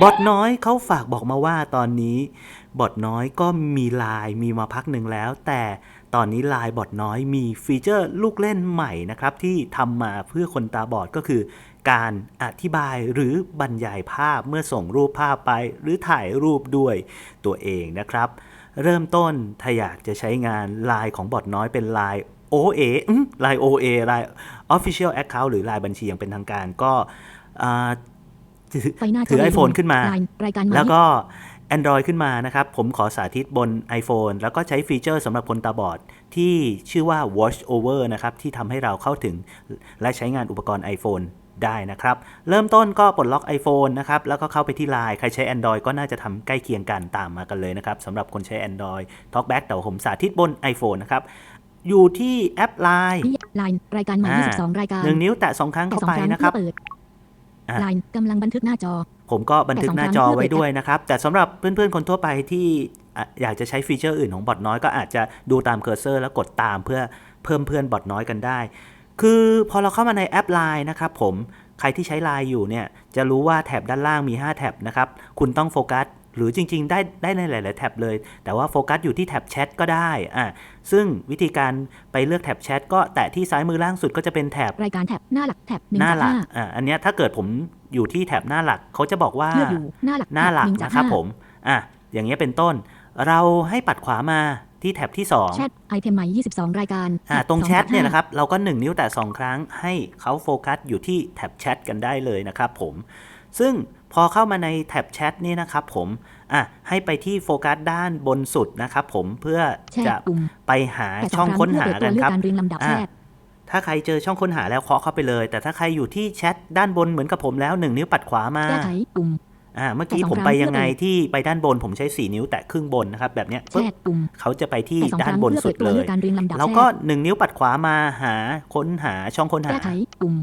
บอทน้อยเขาฝากบอกมาว่าตอนนี้บอทน้อยก็มีไลน์มีมาพักหนึ่งแล้ว แต่ตอนนี้ไลน์บอทน้อยมีฟีเจอร์ลูกเล่นใหม่นะครับ ที่ทำมาเพื่อคนตาบอดก็คือ การอธิบายหรือบรรยายภาพเมื่อส่งรูปภาพไป หรือถ่ายรูปด้วยตัวเองนะครับ เริ่มต้นถ้าอยากจะใช้งานไลน์ของบอทน้อยเป็นไลน์ OA ไลน์ OA ไลน์ Official Account หรือไลน์บัญชีอย่างเป็นทางการก็ ถือไฟหน้าจถือ iPhone ขึ้นมาไลน์รายการหมายแล้วก็ Android ขึ้นมานะครับ ผมขอสาธิตบน iPhone แล้วก็ใช้ฟีเจอร์สำหรับคนตาบอด ที่ชื่อว่า Watch Over นะครับ ที่ทำให้เราเข้าถึงและใช้งานอุปกรณ์ iPhone ได้นะครับ เริ่มต้นก็ปลดล็อก iPhone นะครับ แล้วก็เข้าไปที่ Line ใครใช้ Android ก็น่าจะทำใกล้เคียงกันตามมากันเลยนะครับสำหรับคนใช้ Android Talkback แต่ว่าผมสาธิตบน iPhone นะครับอยู่ที่แอป Line นี่ไลน์รายการหมายอ่า22 รายการหนึ่งนิ้วแตะสองครั้งแต่เข้าสองไปครั้งนะครับเพื่อเปิดอ่า ไลน์กำลังบันทึกหน้าจอ ผมก็บันทึกหน้าจอแต่สองครั้งไว้เพื่อด้วยนะครับ แต่สำหรับเพื่อนๆ คนทั่วไปที่อะอยากจะใช้ฟีเจอร์อื่นของบอทน้อยก็อาจจะดูตามเคอร์เซอร์แล้วกดตามเพื่อเพิ่มเพื่อนบอทน้อยกันได้ คือพอเราเข้ามาในแอป Line นะครับผมใครที่ใช้ Line อยู่เนี่ยจะรู้ว่าแท็บด้านล่างมี 5แท็บนะครับ คุณต้องโฟกัส หรือจริงๆ ได้ได้ในหลาย ๆ แท็บเลย แต่ว่าโฟกัสอยู่ที่แท็บแชทก็ได้อะซึ่งวิธีการไปเลือกแท็บแชทก็แตะที่ซ้ายมือล่างสุดก็จะเป็นแท็บรายการแท็บหน้าหลักแท็บ1หน้าจากหลัก5อะอันเนี้ยถ้าเกิดผมอยู่ที่แท็บหน้าหลักเขาจะบอกว่าเลือกอยู่หน้าหลักหน้าหลักแท็บ1จากนะครับ5ผมอะอย่างเงี้ยเป็นต้น เราให้ปัดขวามาที่แท็บที่2แชทไอเทมใหม่22 รายการอะท็บตรงสอแชทจากเนี่ยห้านะครับ เราก็ 1 นิ้วแต่ 2 ครั้งให้เขาโฟกัสอยู่ที่แท็บแชทกันได้เลยนะครับผม ซึ่งพอเข้ามาในแท็บแชทนี่นะครับผมอะให้ไปที่โฟกัสด้านบนสุดนะครับผมเพื่อแชทจะปุ่มไปหาแต่สช่องรั้ค้นหาเพื่อเปิดกัตัวนเลือคกรับการเรียงลำดับอะแชทถ้าใครเจอช่องค้นหาแล้วเคาะเข้าไปเลย แต่ถ้าใครอยู่ที่แชทด้านบนเหมือนกับผมแล้ว1นิ้วปัดขวามาแก้ไขปุ่มอ่าเมื่อกี้แต่สองผมครั้งไปยังไงเพื่อเปิดที่ไปด้านบนผมใช้4นิ้วแตะครึ่งบนนะครับแบบเนี้ยแชปึ๊บทปุ่มเขาจะไปที่แต่สองด้าคนรั้งบนเพื่อสุเปิดดตัวเลเลือยกการเรียงลำดับแล้วแชก็ท1นิ้วปัดขวามาหาค้นหาช่องค้นหาแก้ไขปุ่ม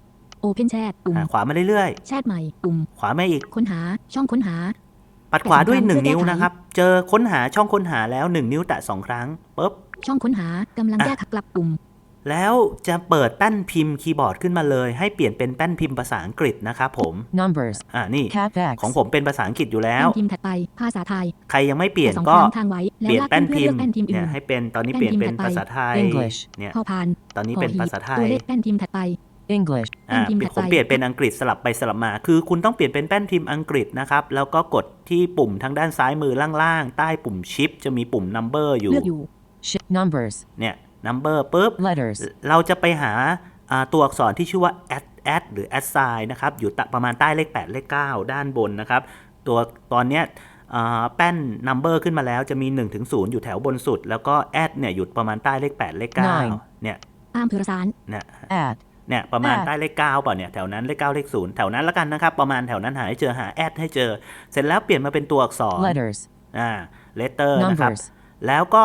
Open Chat ปุ่มอ่าขวามาเรื่อยแชทใหม่ปุ่ม ๆ ขวามาอีก ค้นหาช่องค้นหา ปัดขวาด้วยแต่สองครั้ง1 นิ้วเพื่อแก้ไข นะครับ เจอค้นหาช่องค้นหาแล้ว 1 นิ้วแตะสองครั้งปุ๊บ ช่องค้นหากำลังอะแก้ขับกลับปุ่ม แล้วจะเปิดแป้นพิมพ์คีย์บอร์ดขึ้นมาเลย ให้เปลี่ยนเป็นแป้นพิมพ์ภาษาอังกฤษนะครับผม Numbers. อ่านี่ Cat X. ของผมเป็นภาษาอังกฤษอยู่แล้ว แป้นพิมพ์ถัดไปภาษาไทยใครยังไม่เปลี่ยนแต่สองก็ครั้งทางไว้เปแล้วลี่ยนลากแป้นขึ้นเพื่อพิเลืมอกพ์แป้นพิมพ์อื่เนี่ยน ให้เป็นตอนนี้แป้เปนลี่ยนพิมพ์เป็นถัดไปภาษาไทย English เนี่ยพอพานตอนนี้เป็นหอหีบภาษาไทตัวย เลขแป้นพิมพ์ถัดไป English. อ่าแป้นพิมพ์ถัดผมไปเปลี่ยนเป็นอังกฤษสลับไปสลับมา คือคุณต้องเปลี่ยนเป็นแป้นพิมพ์อังกฤษนะครับ แล้วก็กดที่ปุ่มทางด้านซ้ายมือล่างๆ ใต้ปุ่มชิปจะมีปุ่ม number อยู่เลือกอยู่ Sh- numbers. เนี่ย number ปุ๊บ Letters. เราจะไปหาอ่าตัวอักษรที่ชื่อว่า add add หรือ add sign นะครับ อยู่ตะประมาณใต้เลข 8 เลข 9 ด้านบนนะครับ ตัวตอนเนี้ยอ่าแป้น number ขึ้นมาแล้วจะมี1ถึง0อยู่แถวบนสุด แล้วก็ add เนี่ยอยู่ประมาณใต้เลข 8 เลข Nine 9เนี่ยอามเพอรสารเนี่ย At. เนี่ยประมาณแอดใต้เลขเก้าเปล่าเนี่ยแถวนั้นเลขเก้าเลขศูนย์แถวนั้นแล้วกันนะครับประมาณแถวนั้นหาให้เจอหาแอดให้เจอ เสร็จแล้วเปลี่ยนมาเป็นตัวอักษร Letters. อ่าเลตเตอร์นะครับ Numbers. แล้วก็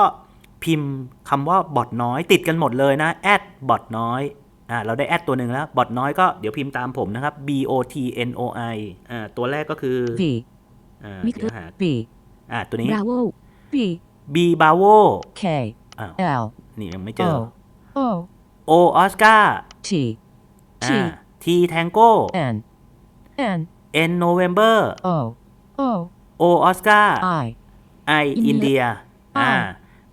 พิมพ์คำว่าบอทน้อยติดกันหมดเลยนะแอดบอทน้อยอ่าเราได้แอดตัวหนึ่งแล้วบอทน้อยก็เดี๋ยวพิมพ์ตามผมนะครับ b o t n o i อ่าตัวแรกก็คือ V. อ่าวิกเตอร์เดี๋ยวหา B. อ่าตัวนี้บราโว B. b b a v o K. อ้าว L. นี่ยังไม่เจอ O. O. o oscar T. อ่า T. t tango N. N. n november O. O. o oscar I. I อินเดียอ่าอ่า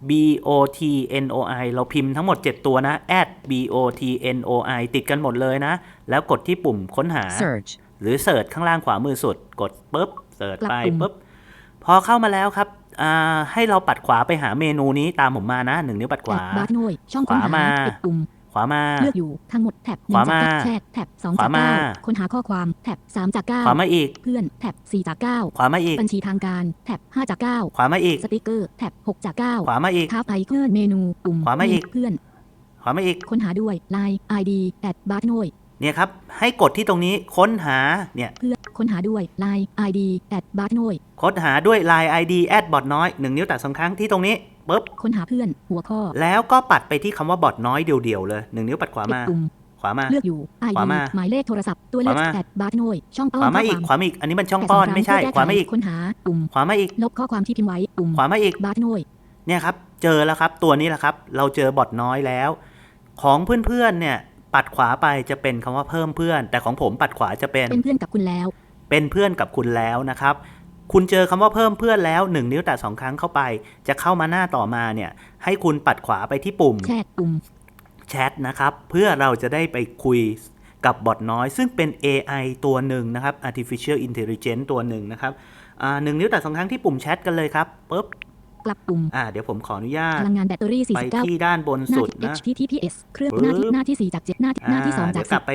B O T N O I เราพิมพ์ทั้งหมด 7 ตัวนะ at B O T N O I ติดกันหมดเลยนะ แล้วกดที่ปุ่มค้นหา Search. หรือเสิร์ชข้างล่างขวามือสุด กดปุ๊บเสิร์ชกลับไปปุ่มปุ๊บ พอเข้ามาแล้วครับอ่าให้เราปัดขวาไปหาเมนูนี้ตามผมมานะหนึ่งนิ้วปัดขแท็วาบบาร์หน่วยช่องค้นขวาหามา ปิดปุ่ม ขวามา เลือกอยู่ทั้งหมดแท็บหขนึ่วางจากมาเก้าแชทแท็บสองขวาจากมาเก้าค้นหาข้อความแท็บสามจากเก้าขวามาอีก เพื่อนแท็บสี่จากเก้าขวามาอีก บัญชีทางการแท็บ5จาก9ขวามาอีก สติกเกอร์แท็บ6จาก9ขวามาอีกทับไอเคิลเมนูปุ่มขวามาอีก เพื่อน ขวามาอีก ค้นหาด้วย Line ID แอดบาร์โนยเนี่ยครับ ให้กดที่ตรงนี้ค้นหา เนี่ย เพื่อค้นหาด้วย Line ID แอดบาร์โนยค้นหาด้วย Line ID แอดบอทน้อยหนึ่งนิ้วแตะสองครั้งที่ตรงนี้ ปุ๊บ ค้นหาเพื่อน หัวข้อ แล้วก็ปัดไปที่คำว่าบอทน้อยเดียวๆเลยหนึ่งนิ้วปัดขวาปิดมา ปุ่ม ขวามา เลือกอยู่ ID ขวามาหมายเลขโทรศัพท์ ตัวเลขขวามา แอดบาร์โนยช่องป้อขวามมาข้ออีกความขวามาอีก อันนี้มันช่องแต่ป้อนสงครั้งไม่ใช่เพื่อแก้ขวามาอีกไขค้นหา ปุ่ม ขวามาอีก ลบข้อความที่พิมพ์ไว้ ปุ่ม ขวามาอีก บาร์โนยเนี่ยครับ เจอแล้วครับ ตัวนี้แหละครับ เราเจอบอทน้อยแล้ว ของเพื่อนๆ เนี่ย ปัดขวาไปจะเป็นคำว่าเพิ่มเพื่อน แต่ของผมปัดขวาจะเป็น เป็นเพื่อนกับคุณแล้ว เป็นเพื่อนกับคุณแล้วนะครับ คุณเจอคำว่าเพิ่มเพื่อนแล้ว 1 นิ้วแตะสองครั้งเข้าไป จะเข้ามาหน้าต่อมาเนี่ย ให้คุณปัดขวาไปที่ปุ่ม แชทปุ่มแชทนะครับ เพื่อเราจะได้ไปคุยกับบอทน้อย ซึ่งเป็น AI ตัวหนึ่งนะครับ artificial intelligence ตัวหนึ่งนะครับอ่าหนึ่งนิ้วแตะสองครั้งที่ปุ่มแชทกันเลยครับปุ๊บกลับปุ่มอ่าเดี๋ยวผมขออนุญาตพลังงานแบตเตอรี่ไป49ที่ด้านบนหน้าสุดที่นะ HTTPS เครื่องปึ๊บหน้าที่หน้าที่ 4 จาก 7 หน้าที่หน้าที่อ่า2จากเดี๋ยวกลับไป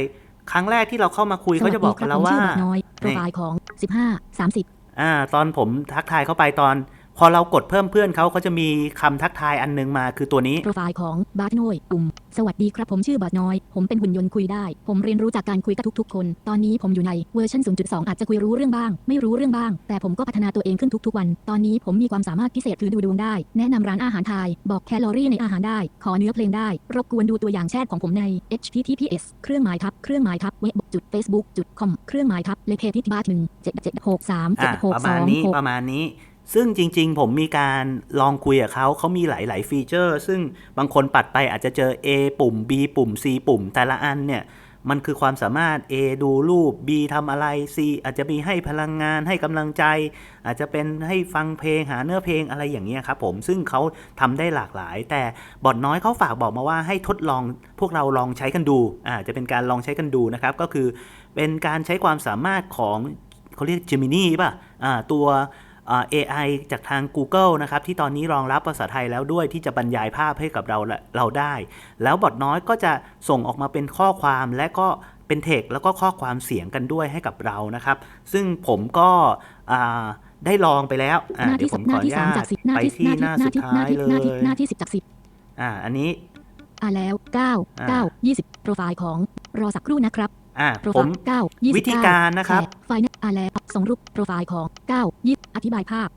ครั้งแรกที่เราเข้ามาคุย10เขาจะบอกกับเราว่าสสดีคบผมชื่อบัตรน้อยโปรไฟล์ของ 15 30 อ่าตอนผมทักทายเข้าไปตอน พอเรากดเพิ่มเพื่อนเขาเขาจะมีคำทักทายอันนึงมาคือตัวนี้ โปรไฟล์ของบาร์น้อยปุ่ม สวัสดีครับผมชื่อบาร์น้อย ผมเป็นหุ่นยนต์คุยได้ ผมเรียนรู้จากการคุยกับทุกๆ คน ตอนนี้ผมอยู่ในเวอร์ชัน0.2 อาจจะคุยรู้เรื่องบ้าง ไม่รู้เรื่องบ้าง แต่ผมก็พัฒนาตัวเองขึ้นทุกๆวัน ตอนนี้ผมมีความสามารถพิเศษคือดูดวงได้ แนะนำร้านอาหารไทย บอกแคลอรี่ในอาหารได้ ขอเนื้อเพลงได้ รบกวนดูตัวอย่างแชทของผมใน https เครื่องหมายทับ เครื่องหมายทับเว็บจุด facebook จุด com เครื่องหมายทับเลขที่บาร์หนึ่งเจ็ดเจ็ดหกสามอ่าเจ็ดหกประสมาอณงนี้หกประมาณนี้ ซึ่งจริงๆ ผมมีการลองคุยกับเขาเขามีหลาย ๆ ฟีเจอร์ ซึ่งบางคนปัดไปอาจจะเจอ A ปุ่ม B ปุ่ม C ปุ่ม แต่ละอันเนี่ย มันคือความสามารถ A ดูรูป B ทำอะไร C อาจจะมีให้พลังงานให้กำลังใจ อาจจะเป็นให้ฟังเพลงหาเนื้อเพลงอะไรอย่างเงี้ยครับผมซึ่งเขาทำได้หลากหลาย แต่บอดน้อยเขาฝากบอกมาว่าให้ทดลองพวกเราลองใช้กันดูอ่าจะเป็นการลองใช้กันดูนะครับก็คือเป็นการใช้ความสามารถของเขาเรียก Gemini ป่ะอ่าตัว AI จากทาง Google นะครับที่ตอนนี้รองรับภาษาไทยแล้วด้วยที่จะบรรยายภาพให้กับเราเราได้ แล้วบอดน้อยก็จะส่งออกมาเป็นข้อความและก็เป็นเทคแล้วก็ข้อความเสียงกันด้วยให้กับเรานะครับ ซึ่งผมก็อ่าได้ลองไปแล้วอ่าหน้าเดี๋ยที่วสผอมงขหอน้าอนุที่สามญาจากตสิบหน้าไปที่ที่หน้าหน้าสุดที่ท้ายเลหน้าที่ยหน้าที่สิบจากสิบอ่าอันนี้อ่าแล้วเก้าอ่าเก้ายี่สิบโปรไฟล์ของรอสักครู่นะครับอ่าโปรผไฟมล์เก้ายี่สิบวิธีการนะครับไฟล์อ่าแล้ว ส่งรูปโปรไฟล์ของเก้ายี่อธิบายภาพ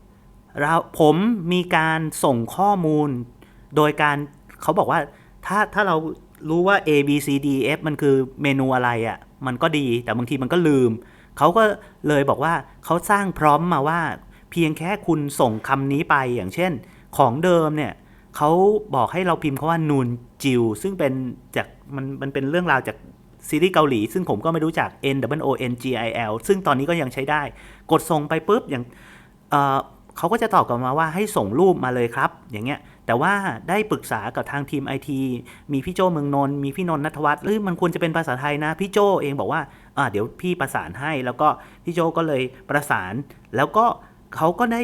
เราผมมีการส่งข้อมูล โดยการเขาบอกว่าถ้าถ้าเรารู้ว่า A B C D F มันคือเมนูอะไรอะ่ะ มันก็ดีแต่บางทีมันก็ลืม เขาก็เลยบอกว่าเขาสร้างพร้อมมาว่า เพียงแค่คุณส่งคำนี้ไปอย่างเช่น ของเดิมเนี่ยเขาบอกให้เราพิมพ์คาว่านูนจิวซึ่งเป็นจากมันมันเป็นเรื่องราวจาก ซีรีส์เกาหลี ซึ่งผมก็ไม่รู้จัก N W O N G I L ซึ่งตอนนี้ก็ยังใช้ได้ กดส่งไปปุ๊บอย่างเอ่อเขาก็จะตอบกลับมาว่าให้ส่งรูปมาเลยครับ อย่างเงี้ย แต่ว่าได้ปรึกษากับทางทีมไอทีมีพี่โจเมืองนนท์มีพี่นนท์นัทวัฒน์เอ้ยมันควรจะเป็นภาษาไทยนะ พี่โจเองบอกว่าอ่าเดี๋ยวพี่ประสานให้ แล้วก็พี่โจก็เลยประสาน แล้วก็เขาก็ได้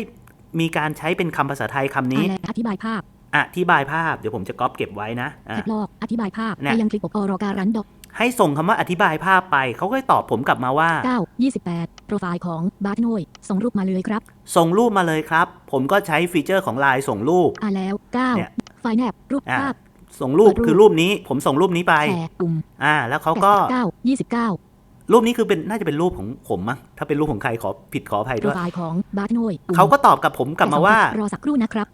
มีการใช้เป็นคำภาษาไทยคำนี้อ่าแล้วอธิบายภาพ อธิบายภาพ เดี๋ยวผมจะก๊อปเก็บไว้นะอะแคปลอกอธิบายภาพเนี่ยไปยังคลิปอบอรอการันดอก ให้ส่งคำว่าอธิบายภาพไป เขาก็ตอบผมกลับมาว่าเก้ายี่สิบแปดโปรไฟล์ของบาร์ทโนยส่งรูปมาเลยครับ ส่งรูปมาเลยครับ ผมก็ใช้ฟีเจอร์ของไลน์ส่งรูป อ่าแล้วเก้าเนี่ยไฟล์แนบรูปอะภาพ ส่งรูปเปิดรูปคือรูปนี้ ผมส่งรูปนี้ไปแชร์ปุ่มอ่า แล้วเขาก็เก้ายี่สิบเก้ารูปนี้คือเป็นน่าจะเป็นรูปของผมมั้งถ้าเป็นรูปของใครขอผิดขออภัยโปรด้วยไฟล์ของบาร์ทโนยปุ่มเขาก็ตอบกับผมกลับมาว่ารอสักครู่นะครับ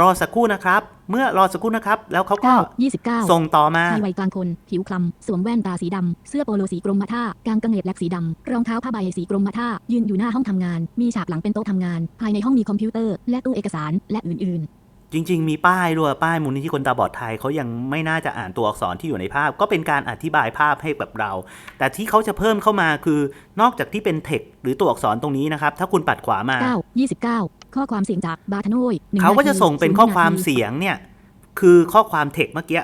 รอสักครู่นะครับ เมื่อรอสักครู่นะครับ แล้วเขาก็เก้ายี่สิบเก้าส่งต่อมาชายวัยกลางคน ผิวคล้ำสวมแว่นตาสีดำ เสื้อโปโลสีกรมท่ากางเกงเหล็กแลกสีดำ รองเท้าผ้าใบสีกรมท่ายืนอยู่หน้าห้องทำงาน มีฉากหลังเป็นโต๊ะทำงาน ภายในห้องมีคอมพิวเตอร์ และตู้เอกสาร และอื่นจริง ๆ มีป้ายด้วยป้ายมูลนิธิคนตาบอดไทยเขายังไม่น่าจะอ่านตัวอักษรที่อยู่ในภาพ ก็เป็นการอธิบายภาพให้กับเรา แต่ที่เขาจะเพิ่มเข้ามาคือ นอกจากที่เป็นเทคหรือตัวอักษรตรงนี้นะครับ ถ้าคุณปัดขวามาๆ9 29 ข้อความเสียงจากบาร์ทโนยหนึ่เขาก็จะนทีส่งเป็นศูย์ข้อความนาทีเสียงเนี่ยคือข้อความเทคเมื่อกี้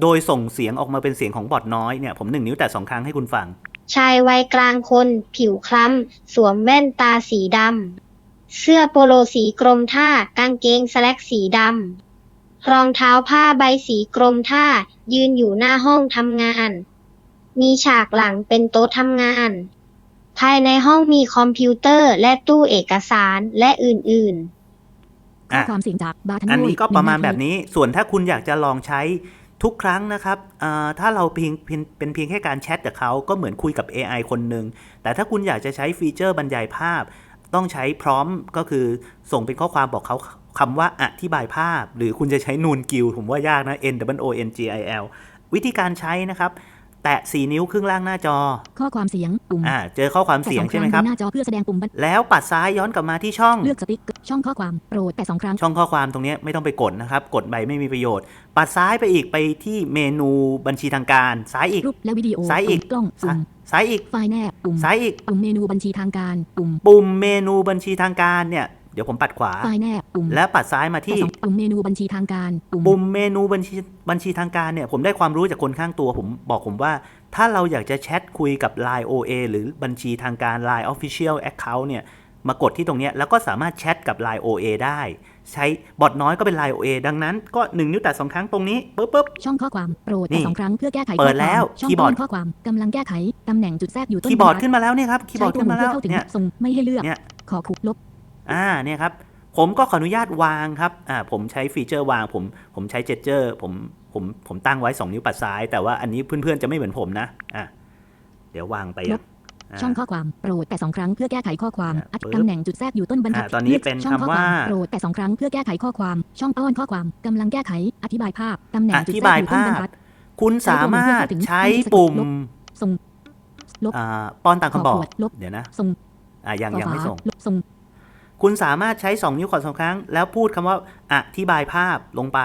โดยส่งเสียงออกมาเป็นเสียงของบอทน้อยเนี่ยผมหนึ่งนิ้วแต่สองครั้งให้คุณฟัง ชายวัยกลางคน ผิวคล้ำ สวมแว่นตาสีดำ เสื้อโปโลสีกรมท่า กางเกงสแล็กสีดำ รองเท้าผ้าใบสีกรมท่า ยืนอยู่หน้าห้องทำงาน มีฉากหลังเป็นโต๊ะทำงาน ภายในห้องมีคอมพิวเตอร์และตู้เอกสารและอื่น ๆ ข้อความเสียงจากบาร์ทโนยอันนี้ก็ประมาณหงแบนบทีนี้ ส่วนถ้าคุณอยากจะลองใช้ทุกครั้งนะครับอ่าถ้าเราเพียงเพียงเป็นเพียงแค่การแชทกับเขาก็เหมือนคุยกับ AI คนหนึ่ง แต่ถ้าคุณอยากจะใช้ฟีเจอร์บรรยายภาพ ต้องใช้พร้อมก็คือส่งเป็นข้อความบอกเขาคำว่าอธิบายภาพ หรือคุณจะใช้นูนกิลผมว่ายากนะ N W O N G I L วิธีการใช้นะครับ แตะ 4 นิ้วครึ่งล่างหน้าจอ ข้อความเสียงปุ่มอ่าเจอข้อความเสียงแต่ใช่ไหมครับงหน้าจอเพื่อแสดงปุ่มบันแล้วปัดซ้ายย้อนกลับมาที่ช่อง เลือกสติ๊กเกอร์ช่องข้อความโปรดแต่สองครั้ง ช่องข้อความตรงเนี้ยไม่ต้องไปกดนะครับ กดไปไม่มีประโยชน์ ปัดซ้ายไปอีกไปที่เมนูบัญชีทางการ ซ้ายอีกรูปและวิดีโอซ้ายอีกปุ่มกล้องปุ่มซ้ายอีกไฟล์แนบปุ่มซ้ายอีกปุ่มเมนูบัญชีทางการปุ่มปุ่มเมนูบัญชีทางการเนี่ยเดี๋ยวผมปัดขวา ไฟล์แนบปุ่มแล้วปัดซ้ายมาที่แต่สองปุ่มเมนูบัญชีทางการปุ่มปุ่มเมนูบัญชีบัญชีทางการเนี่ย ผมได้ความรู้จากคนข้างตัว ผมบอกผมว่า ถ้าเราอยากจะแชทคุยกับ Line OA หรือบัญชีทางการ Line Official Account เนี่ย มากดที่ตรงเนี้ยแล้วก็สามารถแชทกับ Line OA ได้ ใช้บอทน้อยก็เป็น Line OA ดังนั้นก็ 1 นิ้วแตะสองครั้งตรงนี้ปุ๊บปุ๊บช่องข้อความโปรดนี่แต่สองครั้งเพื่อแก้ไขเปิข้อดคแล้วาวมช่องคีย์บอร์ดต้นข้อความกำลังแก้ไขตำแหน่งจุดแทรกอยู่ต้นคีย์บอร์ดรรทัขึ้นมาแล้วเนี่ยครับคีย์บอร์ดใช้ขึ้นมาแล้วตัวหมุนเพื่อเข้าถึงเนี่ยส่งไม่ให้เลือกเนี่ยขอขุดลบ อ่าเนี่ยครับผมก็ขออนุญาตวางครับอ่าผมใช้ฟีเจอร์วางผมผมใช้เจเจอร์ผมผมผมตั้งไว้ 2 นิ้วปัดซ้าย แต่ว่าอันนี้เพื่อนๆจะไม่เหมือนผมนะอะเดี๋ยววางไปลอะบอ่าช่องข้อความโปรดแต่สองครั้งเพื่อแก้ไขข้อความอะอัดปึ๊บตำแหน่งจุดแทรกอยู่ต้นบรรทัดอะตอนนี้ลืกเป็นช่องข้อคำว่าโปรดแต่สองครั้งเพื่อแก้ไขข้อความ ช่องต้นข้อความกำลังแก้ไขอธิบายภาพตำแหน่งอจุดธิแทรบากยอยู่ต้นภาบรรพทัดคุณสามารถใช้ปุ่มส่งลบอ่าป้อนตามคำบอกขอขวดลบเดี๋ยวนะส่งอ่ายังยังไม่ฝาส่งลบส่ง คุณสามารถใช้ 2 นิ้วกดสองครั้ง แล้วพูดคำว่าอธิบายภาพลงไป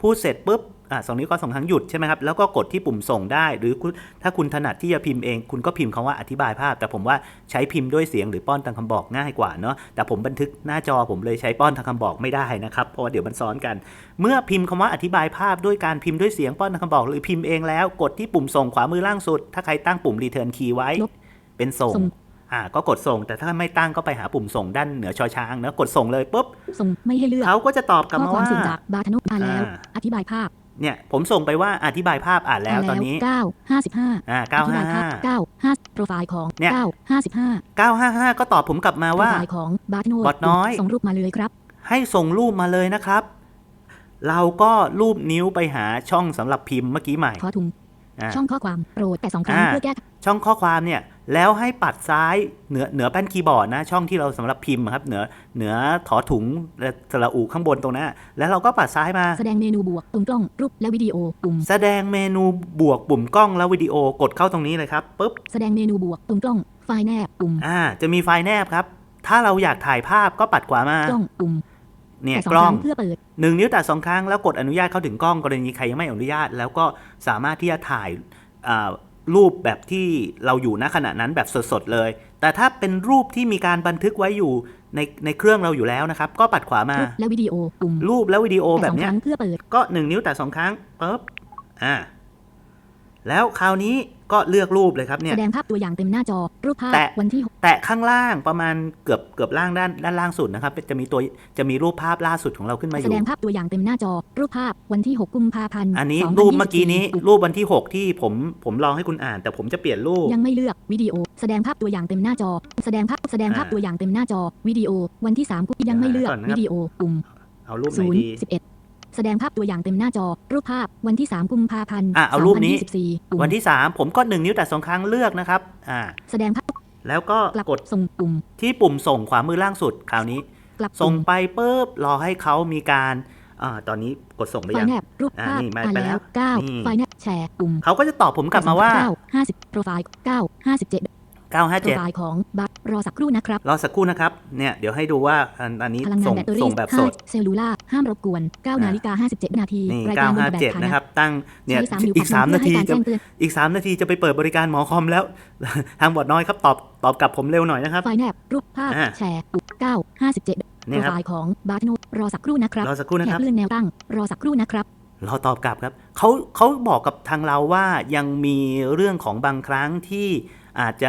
พูดเสร็จปุ๊บอะสองนิ้วกดสองครั้งหยุดใช่ไหมครับ แล้วก็กดที่ปุ่มส่งได้ หรือคุณถ้าคุณถนัดที่จะพิมพ์เอง คุณก็พิมพ์คำว่าอธิบายภาพ แต่ผมว่าใช้พิมพ์ด้วยเสียงหรือป้อนตามคำบอกง่ายกว่าเนาะ แต่ผมบันทึกหน้าจอผมเลยใช้ป้อนทางคำบอกไม่ได้นะครับ เพราะว่าเดี๋ยวมันซ้อนกัน เมื่อพิมพ์คำว่าอธิบายภาพด้วยการพิมพ์ด้วยเสียงป้อนทางคำบอก หรือพิมพ์เองแล้ว กดที่ปุ่มส่งขวามือล่างสุด ถ้าใครตั้งปุ่ม return key ไว้ลบเป็นส่งส่ง อ่าก็กดส่ง แต่ถ้าไม่ตั้งก็ไปหาปุ่มส่งด้านเหนือชอช้างเนอะกดส่งเลยปุ๊บส่งไม่ให้เลือกเขาก็จะตอบกลับข้อมาความว่าสิ่งจากบาทนุมาแล้วอ่าอธิบายภาพเนี่ยผมส่งไปว่าอธิบายภาพอ่านแล้วตอนนี้เก้าห้าสิบห้าอ่าอธิบายภาพ955เก้าห้าโปรไฟล์ของเนี่ยเก้าห้าสิบห้า955 ก็ตอบผมกลับมาโปรว่าไฟล์ของบาทโนบอทน้อย ส่งรูปมาเลยครับ ให้ส่งรูปมาเลยนะครับ เราก็รูปนิ้วไปหาช่องสำหรับพิมพ์เมื่อกี้ใหม่ขอถุงอ่า ช่องข้อความโปรดแต่สองครั้งอ่าเพื่อแก้ช่องข้อความเนี่ยแล้วให้ปัดซ้ายเหนือเหนือแป้นคีย์บอร์ดนะ ช่องที่เราสำหรับพิมพ์อะครับ เหนือเหนือถอถุงและสระอูข้างบนตรงนั้นแล้วเราก็ปัดซ้ายมา แสดงเมนูบวกปุ่มกล้องรูปและวิดีโอปุ่ม แสดงเมนูบวกปุ่มกล้องแล้ววิดีโอกดเข้าตรงนี้เลยครับปุ๊บแสดงเมนูบวกปุ่มกล้องไฟล์แนบปุ่มอ่าจะมีไฟล์แนบครับ ถ้าเราอยากถ่ายภาพก็ปัดขวามา กล้องปุ่ม เนี่ยแต่สองกล้องครั้งเพื่อเปิดหนึ่งนิ้วแตะสองครั้งแล้วกดอนุญาตเข้าถึงกล้องกรณีใครยังไม่อนุญาต แล้วก็สามารถที่จะถ่ายอ่ารูปแบบที่เราอยู่ณขณะนั้นแบบสดๆเลย แต่ถ้าเป็นรูปที่มีการบันทึกไว้อยู่ในในเครื่องเราอยู่แล้วนะครับ ก็ปัดขวามารูปและวิดีโอปุ่มรูปแล้ววิดีโอแต่แบสบองเนี้คยรั้งเพื่อเปิดก็หนึ่งนิ้วแตะสองครั้งปุ๊บอ่า แล้วคราวนี้ก็เลือกรูปเลยครับเนี่แสยดงภาพตัวอย่างเต็มหน้าจอ รูปภาพแตะวันที่หกแตะข้างล่างประมาณเกือบเกือบล่างด้านด้านล่างสุดนะครับ จะมีตัวจะมีรูปภาพล่าสุดของเราขึ้นมาอแสยู่ดงภาพตัวอย่างเต็มหน้าจอ รูปภาพวันที่ 6 กุมภาพันธ์อันนี้2024รูปเมื่อกี้นี้ปุ่มรูปวันที่ 6 ที่ผมผมลองให้คุณอ่าน แต่ผมจะเปลี่ยนรูปยังไม่เลือกวิดีโอ แสดงภาพตัวอย่างเต็มหน้าจอ แสดงภาพแสดงภาพอ่าตัวอย่างเต็มหน้าจอวิดีโอ วันที่3กุมยังไม่เลือกก่อนนะครับวิดีโอปุ่มเอารูปไหนศูนย์ดีสิบเอ็ด แสดงภาพตัวอย่างเต็มหน้าจอ รูปภาพวันที่ 3 กุมภาพันธ์อะเอารูปนี้ 2024ปุ่มวันที่ 3 ผมก็ 1 นิ้วแต่สองครั้งเลือกนะครับ อ่า แสดงภาพ แล้วก็กลับกดส่งปุ่ม ที่ปุ่มส่งขวามือล่างสุด คราวนี้กลับส่งปุ่มไปปุ๊บ รอให้เขามีการอ่าตอนนี้กดส่งไปไฟยังล์แนบรูปอ่าภาพนี่มาอ่านไปแล้แล้ววเก้านี่ไฟล์แนบแชร์ปุ่มเขาก็จะตอบผมกลับมาว่าเก้าห้าสิบโปรไฟล์เก้าห้าสิบเจ็ดโปรไฟ957ล์ของบัตรรอสักครู่นะครับ รอสักครู่นะครับ เนี่ยเดี๋ยวให้ดูว่าอันอันนี้พลังงาส่นงแบตเตอรี่ส่งแบบสด5เซลลูล่าห้ามรบกวน9นาฬิกา57 นาทีนี่รายการบนแบบ957ฐานะนะครับ ตั้งเนี่ยใช้สามนิ้วอีกปัด3นาทีเพื่อให้จะการแจ้งเตือนอีก 3 นาทีจะไปเปิดบริการหมอคอมแล้ว ทางบอดน้อยครับตอบตอบกลับผมเร็วหน่อยนะครับไฟล์แนบรูปภาพอ่าแชร์ปุ่ม9 57นี่โปรครับไฟล์ของบาร์โนรอสักครู่นะครับรอสักครู่นะแถครับบเลื่อนแนวตั้งรอสักครู่นะครับเราตอบกลับครับเขาเขาบอกกับทางเราว่ายังมีเรื่องของบางครั้งที่อาจจะ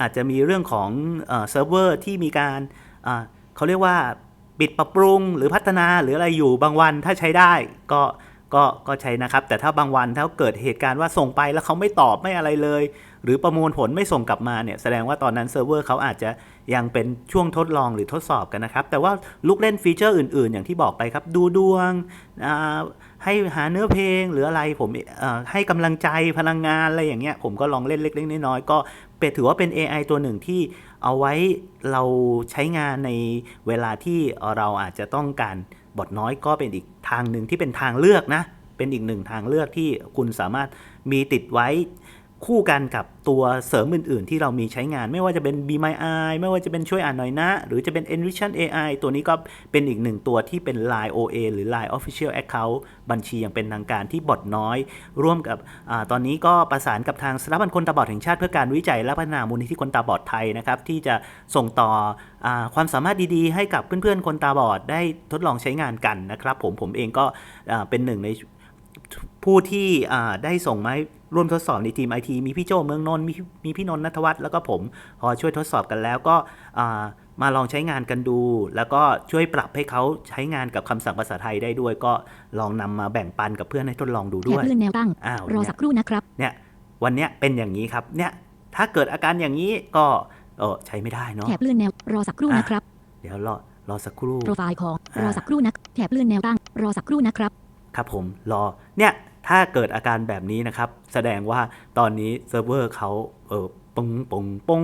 อาจจะมีเรื่องของเซิร์ฟเวอร์ที่มีการเขาเรียกว่าปิดปรับปรุงหรือพัฒนาหรืออะไรอยู่บางวันถ้าใช้ได้ก็ก็ก็ใช้นะครับ แต่ถ้าบางวันถ้าเกิดเหตุการณ์ว่าส่งไปแล้วเขาไม่ตอบไม่อะไรเลย หรือประมวลผลไม่ส่งกลับมาเนี่ยแสดงว่าตอนนั้นเซิร์ฟเวอร์เขาอาจจะยังเป็นช่วงทดลองหรือทดสอบกันนะครับ แต่ว่าลูกเล่นฟีเจอร์อื่น ๆ อย่างที่บอกไปครับ ดูดวงอ่า ให้หาเนื้อเพลงหรืออะไรผมให้กำลังใจพลังงานอะไรอย่างเงี้ยผมก็ลองเล่นเล็กๆน้อยๆก็เป็ดถือว่าเป็น AI ตัวหนึ่งที่เอาไว้เราใช้งานในเวลาที่เราอาจจะต้องการบอทน้อยก็เป็นอีกทางหนึ่งที่เป็นทางเลือกนะ เป็นอีกหนึ่งทางเลือกที่คุณสามารถมีติดไว้ คู่กันกับตัวเสริมอื่น ๆ ที่เรามีใช้งาน ไม่ว่าจะเป็น Be My Eye ไม่ว่าจะเป็นช่วยอ่านหน่อยนะ หรือจะเป็น Envision AI ตัวนี้ก็เป็นอีกหนึ่งตัวที่เป็น Line OA หรือ Line Official Account บัญชีอย่างเป็นทางการที่บอทน้อย ร่วมกับอตอนนี้ก็ประสานกับทางสถาบันคนตาบอดแห่งชาติเพื่อการวิจัยและพัฒนามูลนิธิคนตาบอดไทยนะครับที่จะส่งต่ออความสามารถดีๆ ให้กับเพื่อน ๆ คนตาบอดได้ทดลองใช้งานกันนะครับ ผมผมเองก็เป็นหนึ่งในผู้ที่ได้ส่งมา ร่วมทดสอบในทีมไอทีมีพี่โจเมืองนนท์มีมีพี่นนท์นัทวัฒน์แล้วก็ผมพอช่วยทดสอบกันแล้วก็อ่ามาลองใช้งานกันดู แล้วก็ช่วยปรับให้เขาใช้งานกับคำสั่งภาษาไทยได้ด้วย ก็ลองนำมาแบ่งปันกับเพื่อนให้ทดลองดูแถด้บวยเลื่อนแนวตั้งอ้าวรอเนี่ยสักครู่นะครับเนี่ยวันเนี้ยเป็นอย่างนี้ครับเนี่ยถ้าเกิดอาการอย่างนี้ก็เออใช้ไม่ได้เนาะแถบเลื่อนแนวรอสักครู่นะครับ เดี๋ยวรอรอสักครู่โปรไฟล์ของอ่ารอสักครู่นะแถบเลื่อนแนวตั้งรอสักครู่นะครับ ครับผมรอเนี่ย ถ้าเกิดอาการแบบนี้นะครับ แสดงว่าตอนนี้เซิร์ฟเวอร์เขาเออปงปงปง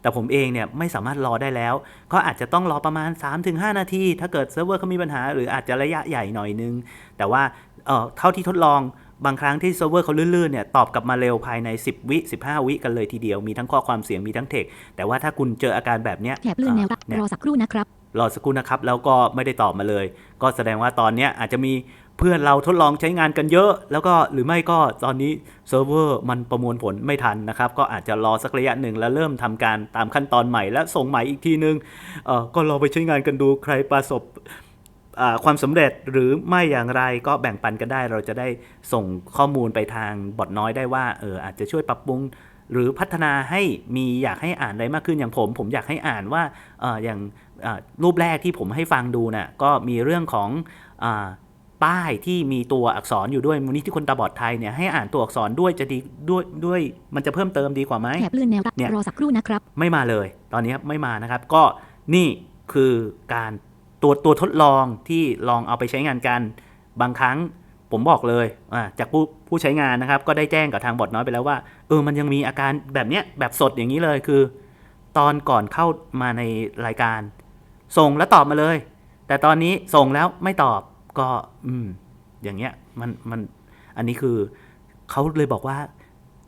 แต่ผมเองเนี่ยไม่สามารถรอได้แล้ว ก็อาจจะต้องรอประมาณ 3-5 นาที ถ้าเกิดเซิร์ฟเวอร์เขามีปัญหา หรืออาจจะระยะใหญ่หน่อยนึง แต่ว่าเออเท่าที่ทดลองบางครั้งที่เซิร์ฟเวอร์เขาลื่นๆเนี่ยตอบกลับมาเร็วภายใน 10 วิ 15 วิกันเลยทีเดียวมีทั้งข้อความเสียงมีทั้งเทคแต่ว่าถ้าคุณเจออาการแบบเนี้ยแถบเลื่อนแนวตั้งเนี่ยรอสักครู่นะครับ รอสักครู่นะครับ แล้วก็ไม่ได้ตอบมาเลย ก็แสดงว่าตอนนี้อาจจะมีเพื่อนเราทดลองใช้งานกันเยอะ แล้วก็หรือไม่ก็ตอนนี้เซิร์ฟเวอร์มันประมวลผลไม่ทันนะครับ ก็อาจจะรอสักระยะหนึ่งแล้วเริ่มทำการตามขั้นตอนใหม่ และส่งใหม่อีกทีนึงเออก็ลองไปใช้งานกันดูใครประสบอ่าความสำเร็จหรือไม่อย่างไรก็แบ่งปันกันได้ เราจะได้ส่งข้อมูลไปทางบอทน้อยได้ว่าเอออาจจะช่วยปรับปรุงหรือพัฒนาให้มีอยากให้อ่านอะไรมากขึ้นอย่างผม ผมอยากให้อ่านว่าเอออย่าง รูปแรกที่ผมให้ฟังดูน่ะก็มีเรื่องของอาป้ายที่มีตัวอักษรอยู่ด้วยมูลนิธิคนตาบอดไทยเนี่ยให้อ่านตัวอักษรด้วยจะดีด้วยด้วยมันจะเพิ่มเติมดีกว่าไหมแถบเลื่อนแนวตั้งเนี่ยรอสักครู่นะครับ ไม่มาเลย ตอนนี้ไม่มานะครับ ก็นี่คือการตัวตัวทดลองที่ลองเอาไปใช้งานกันบางครั้งผมบอกเลยอ่าจากผู้ผู้ใช้งานนะครับ ก็ได้แจ้งกับทางบอทน้อยไปแล้วว่าเออมันยังมีอาการแบบเนี้ยแบบสดอย่างนี้เลยคือ ตอนก่อนเข้ามาในรายการ ส่งแล้วตอบมาเลย แต่ตอนนี้ส่งแล้วไม่ตอบก็ อืม อย่างเงี้ยมันมันอันนี้คือเขาเลยบอกว่า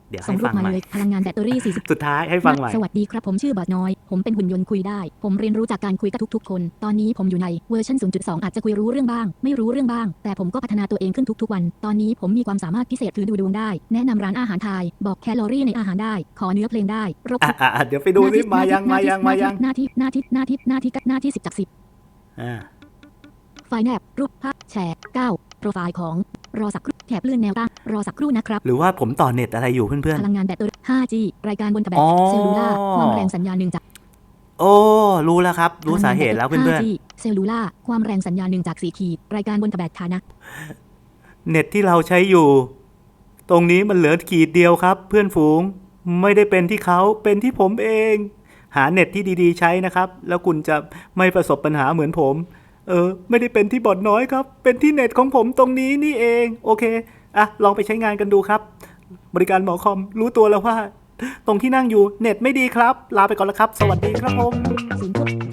เดี๋ยวส่งให้รูฟัปงมาใหม่เลยพลังงานแบตเตอรี่40สุดท้ายให้ฟังใหม่สวัสดีครับผมชื่อบอดน้อย ผมเป็นหุ่นยนต์คุยได้ ผมเรียนรู้จากการคุยกับทุกๆ คน ตอนนี้ผมอยู่ในเวอร์ชัน0.2 อาจจะคุยรู้เรื่องบ้าง ไม่รู้เรื่องบ้าง แต่ผมก็พัฒนาตัวเองขึ้นทุกๆวัน ตอนนี้ผมมีความสามารถพิเศษคือดูดวงได้ แนะนำร้านอาหารไทย บอกแคลอรี่ในอาหารได้ ขอเนื้อเพลงได้รบอะอะอะเดี๋ยวไปดูสิมายังมายังมายังหน้าที่หน้าที่หน้าที่หน้าที่หน้าที่สิบจากสิบอ่าไฟล์แนบรูปภาพแชร์เก้าโปรไฟล์ของ รอสักครู่แถบเลื่อนแนวตั้งรอสักครู่นะครับ หรือว่าผมต่อเน็ตอะไรอยู่เพื่อนพลังงานแบตเตอรี่ 5G รายการบนกระแบอ๋บอเซลลูล่าความแรงสัญญาณหนึ่งจากๆโอ้รู้แล้วครับ รู้สาเหตุแล้วเพื่อน 5G เซลลูล่าความแรงสัญญาณหนึ่งจากสี่ขีดรายการบนกระแบกฐานะ ๆ เน็ตที่เราใช้อยู่ ตรงนี้มันเหลือขีดเดียวครับ เพื่อนฝูงไม่ได้เป็นที่เขาเป็นที่ผมเอง หาเน็ตที่ดีๆ ใช้นะครับ แล้วคุณจะไม่ประสบปัญหาเหมือนผม เออ ไม่ได้เป็นที่บอดน้อยครับ เป็นที่เน็ตของผมตรงนี้นี่เอง โอเค อะ ลองไปใช้งานกันดูครับ บริการหมอคอมรู้ตัวแล้วว่า ตรงที่นั่งอยู่เน็ตไม่ดีครับ ลาไปก่อนแล้วครับ สวัสดีครับผม